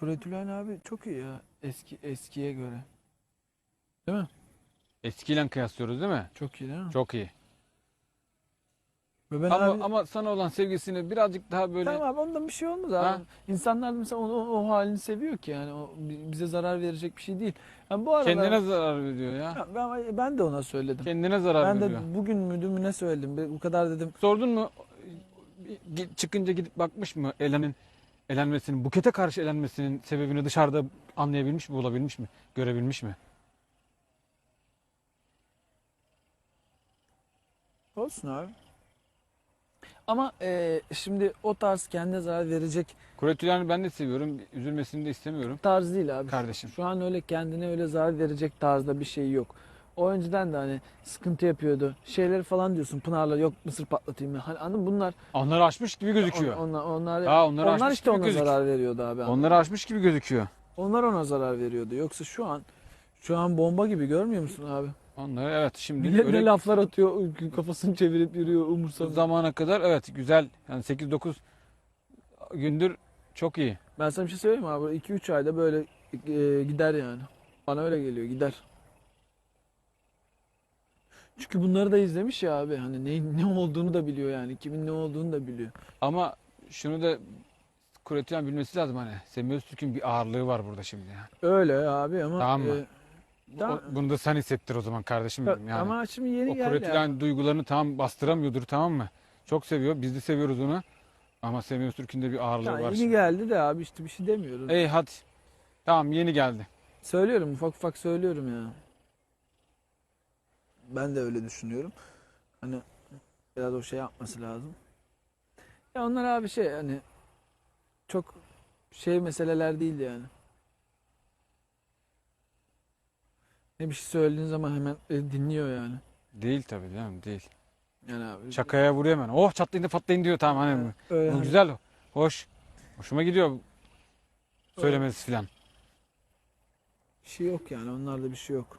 Kuretülen abi çok iyi ya eski eskiye göre. Değil mi? Eskiyle kıyaslıyoruz değil mi? Çok iyi değil mi? Çok iyi. Ve ben Ama abi, ama sana olan sevgisini birazcık daha böyle tamam abi ondan bir şey olmaz abi. Ha? İnsanlar mesela onu, o, o halini seviyor ki yani o bi- bize zarar verecek bir şey değil. Yani bu aralar kendine zarar veriyor ya. Ben, ben de ona söyledim. Kendine zarar Ben veriyor. de bugün müdür mü ne söyledim? Bu kadar dedim. Sordun mu? Çıkınca gidip bakmış mı Elen'in elenmesinin, Buket'e karşı elenmesinin sebebini dışarıda anlayabilmiş mi, bulabilmiş mi, görebilmiş mi? Olsun abi. Ama e, şimdi o tarz kendine zarar verecek Kuretülen'i ben de seviyorum. Üzülmesini de istemiyorum. tarz değil abi. Kardeşim. Şu an öyle kendine öyle zarar verecek tarzda bir şey yok. O önceden de hani sıkıntı yapıyordu. Şeyleri falan diyorsun Pınar'la yok mısır patlatayım mı? Hani anladın mı? bunlar Onları aşmış gibi gözüküyor. On- onlar onlar, Ha, onları onlar aşmış işte gibi ona gözük- zarar veriyordu abi. Onları aşmış gibi gözüküyor. Onlar ona zarar veriyordu. Yoksa şu an şu an bomba gibi görmüyor musun abi? Onları evet şimdi Millet öyle ne laflar atıyor, kafasını çevirip yürüyor bu umursamıyor. zamana kadar evet güzel. Yani 8-9 gündür çok iyi. Ben sana bir şey söyleyeyim mi abi? 2-3 ayda böyle e, gider yani. Bana öyle geliyor gider. Çünkü bunları da izlemiş ya abi. Hani ne, ne olduğunu da biliyor yani. Kimin ne olduğunu da biliyor. Ama şunu da Kuretülen bilmesi lazım hani. Semih Öztürk'ün bir ağırlığı var burada şimdi yani. Öyle abi ama Tamam mı? e, Tamam. O- bunu da sen hissettir o zaman kardeşim benim yani. ama şimdi yeni o geldi. Kuretülen abi. duygularını tam bastıramıyordur tamam mı? Çok seviyor. Biz de seviyoruz onu. Ama Semih Öztürk'ün de bir ağırlığı Ya var yeni şimdi. geldi de abi işte bir şey demiyoruz. Ey hadi. Tamam yeni geldi. Söylüyorum ufak ufak söylüyorum ya. Ben de öyle düşünüyorum. Hani biraz o şey yapması lazım. Ya onlar abi şey hani çok şey meseleler değil yani. Ne bir şey söylediğin zaman hemen e, dinliyor yani. Değil tabii değil mi? Değil. Yani abi. Şakaya vuruyor hemen. Oh çatlayın da patlayın diyor tamam hani. Öyle Bu güzel. Hoş. Hoşuma gidiyor söylemesi filan. bir şey yok yani. Onlarda bir şey yok.